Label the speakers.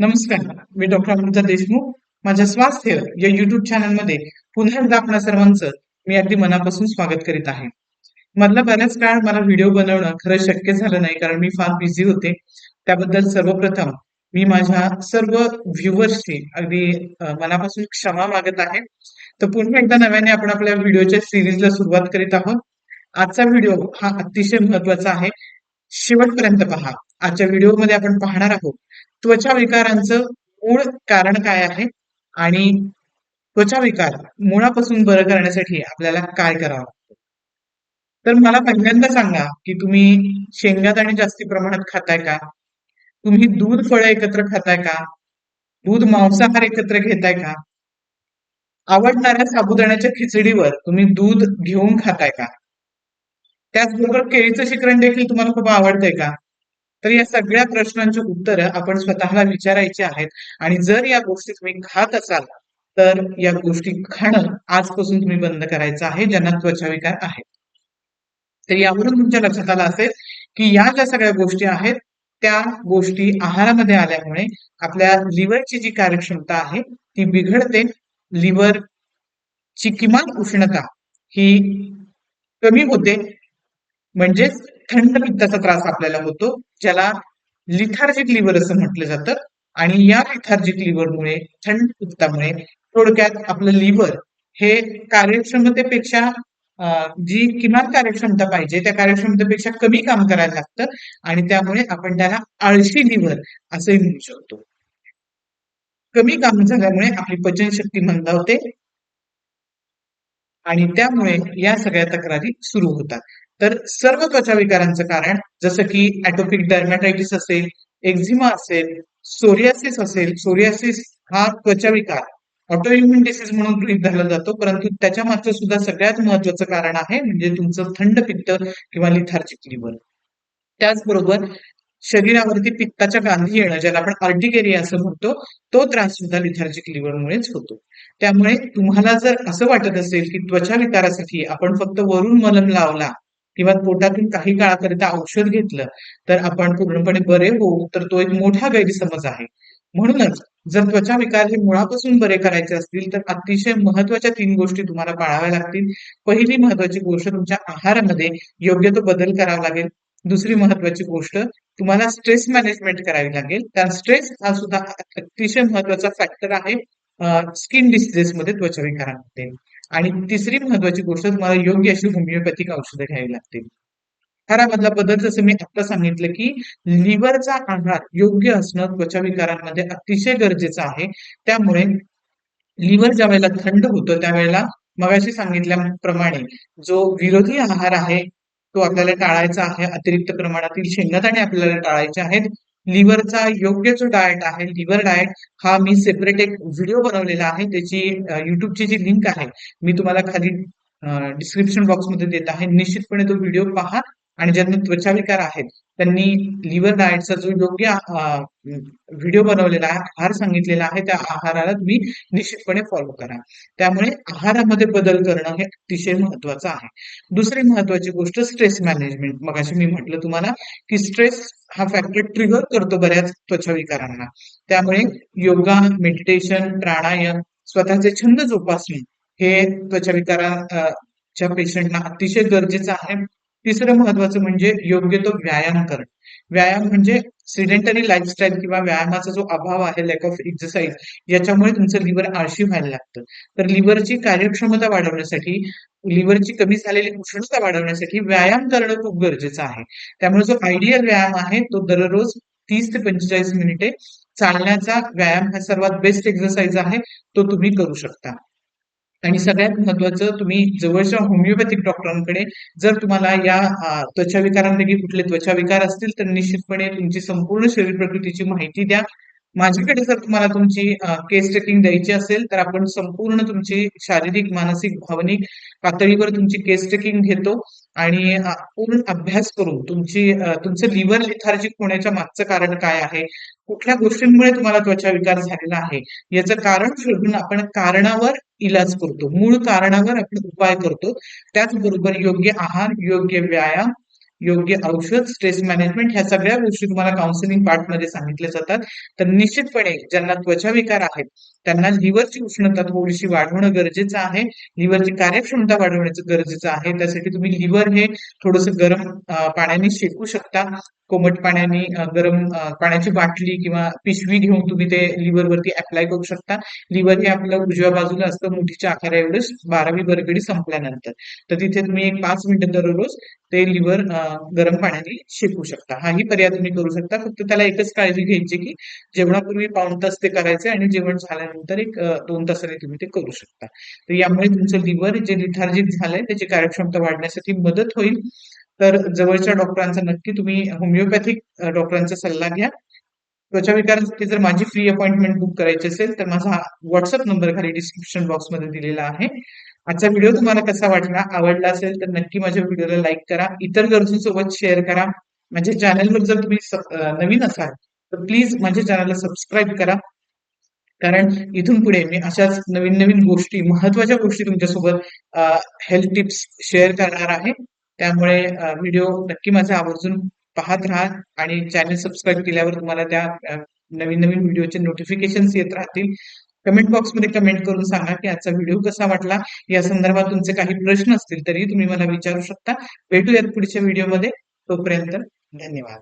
Speaker 1: नमस्कार मी डॉक्टर अमृता देशमुख. माझ्या स्वास्थ्य या युट्यूब चॅनलमध्ये पुन्हा एकदा आपल्या सर्वांचं मी अगदी मनापासून स्वागत करीत आहे. मधला बऱ्याच काळ मला व्हिडिओ बनवणं खरं शक्य झालं नाही कारण मी फार बिझी होते. त्याबद्दल सर्वप्रथम मी माझ्या सर्व व्ह्युअर्सची अगदी मनापासून क्षमा मागत आहे. तर पुन्हा एकदा नव्याने आपण आपल्या व्हिडिओच्या सिरीजला सुरुवात करीत आहोत. आजचा व्हिडिओ हा अतिशय महत्त्वाचा आहे. शेवटपर्यंत पहा. आजच्या व्हिडिओमध्ये आपण पाहणार आहोत त्वचा विकारांचं मूळ कारण काय आहे? आणि त्वचा विकार मुळापासून बरं करण्यासाठी आपल्याला काय करावं लागतं? तर मला पहिल्यांदा सांगा की तुम्ही शेंगादाणे जास्ती प्रमाणात खाताय का? तुम्ही दूध फळं एकत्र खाताय का? दूध मांसाहार एकत्र घेताय का? आवडणाऱ्या साबुदाण्याच्या खिचडीवर तुम्ही दूध घेऊन खाताय का? त्याचबरोबर केळीचं शिकरण देखील तुम्हाला खूप आवडतंय का? तर या सगळ्या प्रश्नांची उत्तरं आपण स्वतःला विचारायची आहेत. आणि जर या गोष्टी तुम्ही खात असाल तर या गोष्टी खाणं आजपासून तुम्ही बंद करायचं आहे ज्यांना त्वचा विकार आहेत. तर यावरून तुमच्या लक्षात आलं असेल की या ज्या सगळ्या गोष्टी आहेत त्या गोष्टी आहारामध्ये आल्यामुळे आपल्या लिव्हरची जी कार्यक्षमता आहे ती बिघडते. लिव्हरची किमान उष्णता ही कमी होते. म्हणजेच थंड पित्ताचा त्रास आपल्याला होतो ज्याला लिथार्जिक लिव्हर असं म्हटलं जातं. आणि या लिथार्जिक लिव्हरमुळे थंड पित्तामुळे थोडक्यात आपलं लिव्हर हे कार्यक्षमतेपेक्षा जी किमान कार्यक्षमता पाहिजे त्या कार्यक्षमतेपेक्षा कमी काम करायला लागतं. आणि त्यामुळे आपण त्याला आळशी लिव्हर असंही म्हणू शकतो. कमी काम झाल्यामुळे आपली पचनशक्ती मंदावते. आणि त्यामुळे या सगळ्या तक्रारी सुरू होतात. तर सर्व त्वचा विकारांचं कारण जसं की ॲटोपिक डर्मॅटायटिस असेल एक्झिमा असेल सोरियासिस असेल सोरियासिस हा त्वचा विकार ऑटोइम्युन डिसीज म्हणून गृहित धरला जातो परंतु त्याच्या मागचं सुद्धा सगळ्यात महत्वाचं कारण आहे म्हणजे तुमचं थंड पित्त किंवा लिथार्जिक लिव्हर. त्याचबरोबर शरीरावरती पित्ताच्या गांधी येणं ज्याला आपण आर्टिकेरिया असं म्हणतो तो त्रास सुद्धा लिथार्जिक लिव्हरमुळेच होतो. त्यामुळे तुम्हाला जर असं वाटत असेल की त्वचा विकारासाठी आपण फक्त वरून मलम लावला किंवा पोटातून काही काळाकरिता औषध घेतलं तर आपण पूर्णपणे बरे होऊ तर तो एक मोठा गैरसमज आहे. म्हणूनच जर त्वचा विकार हे मुळापासून बरे करायचे असतील तर अतिशय महत्त्वाच्या तीन गोष्टी तुम्हाला पाळाव्या लागतील. पहिली महत्वाची गोष्ट तुमच्या आहारामध्ये योग्य तो बदल करावा लागेल. दुसरी महत्वाची गोष्ट तुम्हाला स्ट्रेस मॅनेजमेंट करावी लागेल. कारण स्ट्रेस हा सुद्धा अतिशय महत्त्वाचा फॅक्टर आहे. स्किन डिसीजेस मध्ये त्वचा विकारांमध्ये आणि तिसरी महत्वाची गोष्ट तुम्हाला योग्य अशी होमिओपॅथिक औषधं घ्यावी लागतील. आहारामधला बदल जसं मी आता सांगितलं की लिव्हरचा आहार योग्य असणं त्वचा विकारांमध्ये अतिशय गरजेचं आहे. त्यामुळे लिव्हर ज्या वेळेला थंड होतं त्यावेळेला मगाशी सांगितल्याप्रमाणे जो विरोधी आहार आहे तो आपल्याला टाळायचा आहे. अतिरिक्त प्रमाणातील शेंगदाणे आपल्याला टाळायचे आहेत. लिव्हरचा योग्य जो डाएट आहे लिव्हर डाएट हा मी सेपरेट एक व्हिडिओ बनवलेला आहे त्याची युट्यूबची जी लिंक आहे मी तुम्हाला खाली डिस्क्रिप्शन बॉक्समध्ये देत आहे. निश्चितपणे तो व्हिडिओ पहा आणि ज्यांना त्वचा विकार आहेत त्यांनी लिव्हर डाएटचा जो योग्य व्हिडिओ बनवलेला आहे आहार सांगितलेला आहे त्या आहाराला तुम्ही निश्चितपणे फॉलो करा. त्यामुळे आहारामध्ये बदल करणं हे अतिशय महत्वाचं आहे. दुसरी महत्वाची गोष्ट स्ट्रेस मॅनेजमेंट. मग अशी मी म्हटलं तुम्हाला की स्ट्रेस हा फॅक्टर ट्रिगर करतो बऱ्याच त्वचा विकारांना त्यामुळे योगा मेडिटेशन प्राणायाम स्वतःचे छंद जोपासणे हे त्वचा विकाराच्या पेशंटना अतिशय गरजेचं आहे. तिसरं महत्वाचं म्हणजे योग्य तो व्यायाम करणं. व्यायाम म्हणजे सिडेंटरी लाईफस्टाईल किंवा व्यायामाचा जो अभाव आहे लॅक ऑफ एक्सरसाइज याच्यामुळे तुमचं लिव्हर आळशी व्हायला लागतं. तर लिव्हरची कार्यक्षमता वाढवण्यासाठी लिव्हरची कमी झालेली उष्णता वाढवण्यासाठी व्यायाम करणं खूप गरजेचं आहे. त्यामुळे जो आयडियल व्यायाम आहे तो दररोज तीस ते पंचेचाळीस मिनिटे चालण्याचा व्यायाम हा सर्वात बेस्ट एक्सरसाइज आहे तो तुम्ही करू शकता. आणि सगळ्यात महत्वाचं तुम्ही जवळच्या होमिओपॅथिक डॉक्टरांकडे जर तुम्हाला या त्वचा विकारांपैकी कुठले त्वचा विकार असतील तर निश्चितपणे तुमची संपूर्ण शरीर प्रकृतीची माहिती द्या. माझ्याकडे जर तुम्हाला तुमची केस टेकिंग द्यायची असेल तर आपण संपूर्ण तुमची शारीरिक मानसिक भावनिक पातळीवर तुमची केस टेकिंग घेतो आणि पूर्ण अभ्यास करून तुमची तुमचं लिव्हर लिथार्जिक होण्याच्या मागचं कारण काय आहे? कुठल्या गोष्टींमुळे तुम्हाला त्वचा विकार झालेला आहे? याचं कारण शोधून आपण कारणावर इलाज करतो. मूळ कारणावर आपण उपाय करतो. त्याचबरोबर योग्य आहार योग्य व्यायाम योग्य औषध स्ट्रेस मॅनेजमेंट ह्या सगळ्या गोष्टी तुम्हाला काउन्सिलिंग पार्टमध्ये सांगितल्या जातात. तर निश्चितपणे ज्यांना त्वचा विकार आहेत त्यांना लिव्हरची उष्णता थोडीशी वाढवणं गरजेचं आहे. लिव्हरची कार्यक्षमता वाढवण्याचं गरजेचं आहे. त्यासाठी तुम्ही लिव्हर हे थोडस गरम पाण्याने शेकू शकता. कोमट पाण्याने गरम पाण्याची बाटली किंवा पिशवी घेऊन तुम्ही ते लिव्हर वरती अप्लाय करू शकता. लिव्हर हे आपलं उजव्या बाजूला असतं. मुठीच्या आकारा एवढंच बारावी बरगडी संपल्यानंतर. तर तिथे तुम्ही एक पाच मिनिटं दररोज ते लिव्हर गरम पाण्याने शेकू शकता. हाही पर्याय तुम्ही करू शकता. फक्त त्याला एकच काळजी घ्यायची की जेवणापूर्वी पाऊण तास ते करायचे आणि जेवण झाल्यानंतर एक दोन तासाने तुम्ही ते करू शकता. तर यामुळे तुमचं लिव्हर जे लिथार्जिक झालंय त्याची कार्यक्षमता वाढण्यासाठी मदत होईल. तर जवळच्या डॉक्टरांचा नक्की तुम्ही होमिओपॅथिक डॉक्टरांचा सल्ला घ्या. त्वचा विकारासाठी जर माझी फ्री अपॉइंटमेंट बुक करायची असेल तर माझा व्हॉट्सअप नंबर खाली डिस्क्रिप्शन बॉक्समध्ये दिलेला आहे. आजचा व्हिडिओ तुम्हाला कसा वाटला आवडला असेल तर नक्की माझ्या व्हिडिओला लाईक करा. इतर गरजूंसोबत शेअर करा. माझ्या चॅनलवर जर तुम्ही नवीन असाल तर प्लीज माझ्या चॅनलला सबस्क्राईब करा. कारण इथून पुढे मी अशाच नवीन नवीन गोष्टी महत्त्वाच्या गोष्टी तुमच्यासोबत हेल्थ टिप्स शेअर करणार आहे. त्यामुळे व्हिडिओ नक्की माझा आवर्जून पाहत राहा आणि चॅनल सबस्क्राईब केल्यावर तुम्हाला त्या नवीन नवीन व्हिडिओचे नोटिफिकेशन येत राहतील. कमेंट बॉक्समध्ये कमेंट करून सांगा की आजचा व्हिडिओ कसा वाटला. या संदर्भात तुमचे काही प्रश्न असतील तरी तुम्ही मला विचारू शकता. भेटूयात पुढच्या व्हिडिओमध्ये तोपर्यंत धन्यवाद.